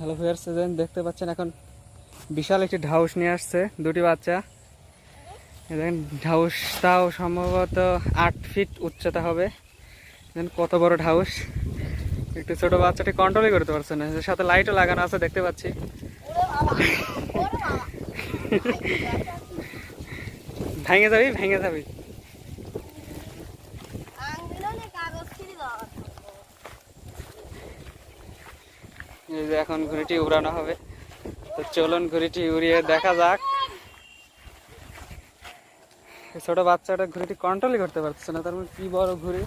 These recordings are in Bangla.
হ্যালো ভিউয়ার্স দেখতে পাচ্ছেন এখন বিশাল একটি ঢাউস নিয়ে আসছে দুটি বাচ্চা। দেখেন ঢাউসটাও সম্ভবত আট ফিট উচ্চতা হবে। দেখেন কত বড় ঢাউস। একটু ছোট বাচ্চাটি কন্ট্রোলই করতে পারছে না। সাথে লাইটও লাগানো আছে দেখতে পাচ্ছি। ভেঙে যাবি ভেঙে যাবি। এখন ঘুড়িটি উড়ানো হবে। তো চলুন ঘুড়িটি উড়িয়ে দেখা যাক। ছোট বাচ্চাটা ঘুড়িটি কন্ট্রোলই করতে পারছে না, তার মানে কি বড় ঘুড়ি?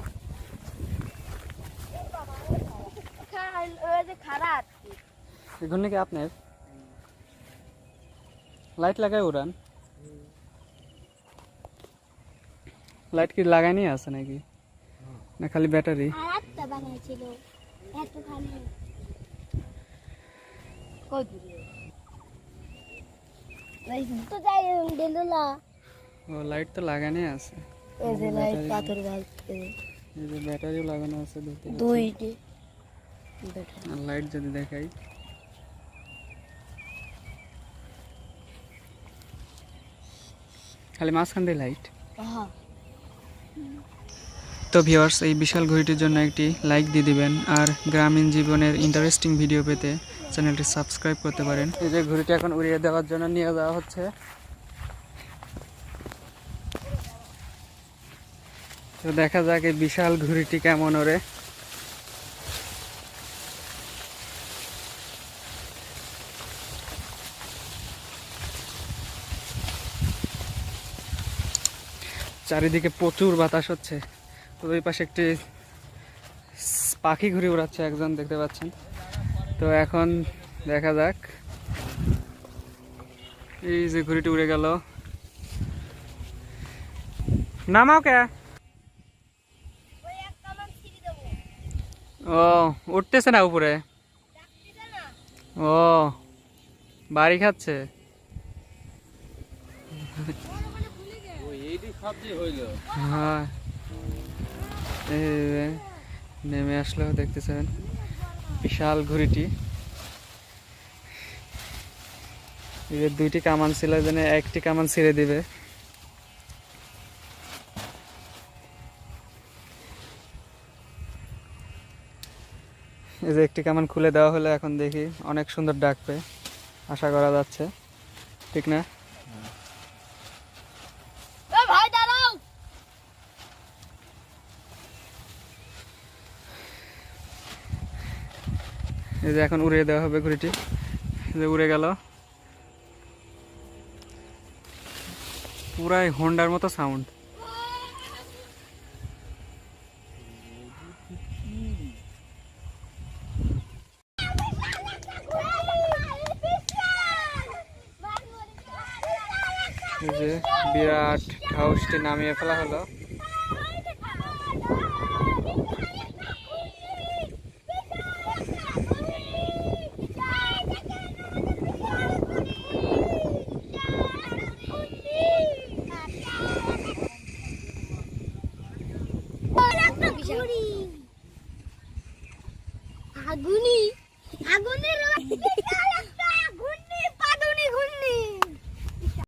এই কি আপনার? লাইট লাগাই উড়ান। লাইট কি লাগাই আছে নাকি? না, খালি ব্যাটারি বানাইছিল। এতখানি। কই তো যাই দিলুলা ও লাইট তো লাগানি আছে এই যে লাইট পাথর গাছ এই যে ব্যাটারিও লাগানো আছে দুটো দুইটি আর লাইট যদি দেখাই খালি মাঝখান দিয়ে লাইট হ্যাঁ তো ভিউয়ার্স এই বিশাল ঘড়িটির জন্য একটি লাইক দিয়ে দিবেন। আর গ্রামীণ জীবনের ইন্টারেস্টিং ভিডিও পেতে চ্যানেলটি সাবস্ক্রাইব করতে পারেন। এই যে ঘড়িটি এখন উড়িয়ে দেওয়ার জন্য নিয়ে যাওয়া হচ্ছে। তো দেখা যাক এই বিশাল ঘড়িটি কেমন ওরে। চারিদিকে প্রচুর বাতাস হচ্ছে। তো ওই পাশে একটি পাখি ঘুরে উড়াচ্ছে একজন দেখতে পাচ্ছেন। তো এখন দেখা যাক। এই যে ঘুড়িটি উড়ে গেল। নামাও কে? ও উঠতেছে না উপরে? ও বাড়ি খাচ্ছে? হ্যাঁ এই নেমে আসলো, দেখতেছেন? বিশাল ঘুড়িটি। দুইটি কামান ছিল যেন একটি কামান ছিঁড়ে দিবে। এই যে একটি কামান খুলে দেওয়া হলে, এখন দেখি অনেক সুন্দর ডাকবে আশা করা যাচ্ছে। ঠিক না? এই যে এখন উড়িয়ে দেওয়া হবে ঘুড়িটি। যে উড়ে গেল। পুরাই হোন্ডার মতো সাউন্ড যে বিরাট হাউসটি নামিয়ে ফেলা হলো। আগুনি। আগুনের